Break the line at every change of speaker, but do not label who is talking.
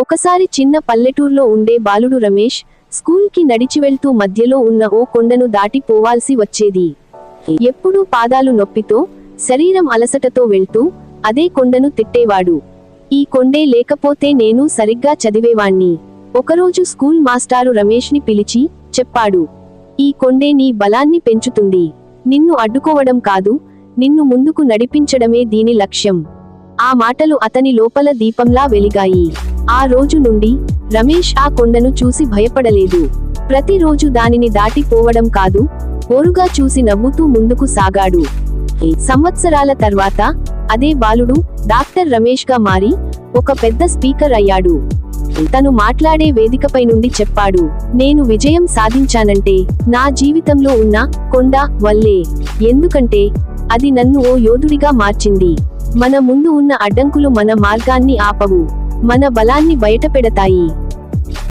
ఒకసారి చిన్న పల్లెటూర్లో ఉండే బాలుడు రమేష్ స్కూల్కి నడిచి వెళ్తూ మధ్యలో ఉన్న ఓ కొండను దాటి పోవాల్సి వచ్చేది. ఎప్పుడూ పాదాలు నొప్పితో శరీరం అలసటతో వెళ్తూ అదే కొండను తిట్టేవాడు. ఈ కొండే లేకపోతే నేను సరిగ్గా చదివేవాణ్ణి. ఒకరోజు స్కూల్ మాస్టారు రమేష్ని పిలిచి చెప్పాడు. ఈ కొండే నీ బలాన్ని పెంచుతుంది. నిన్ను అడ్డుకోవడం కాదు నిన్ను ముందుకు నడిపించడమే దీని లక్ష్యం. ఆ మాటలు అతని లోపల దీపంలా వెలిగాయి. ఆ రోజు నుండి రమేష్ ఆ కొండను చూసి భయపడలేదు. ప్రతిరోజు దానిని దాటిపోవడం కాదు ఓరుగా చూసి నవ్వుతూ ముందుకు సాగాడు. సంవత్సరాల తర్వాత అదే బాలుడు డాక్టర్ రమేష్గా మారి ఒక పెద్ద స్పీకర్ అయ్యాడు. తను మాట్లాడే వేదికపై నుండి చెప్పాడు నేను విజయం సాధించానంటే నా జీవితంలో ఉన్న కొండ వల్లే. ఎందుకంటే అది నన్ను ఓ యోధుడిగా మార్చింది. మన ముందు ఉన్న అడ్డంకులు మన మార్గాన్ని ఆపవు. మన బలాన్ని బయటపెడతాయి.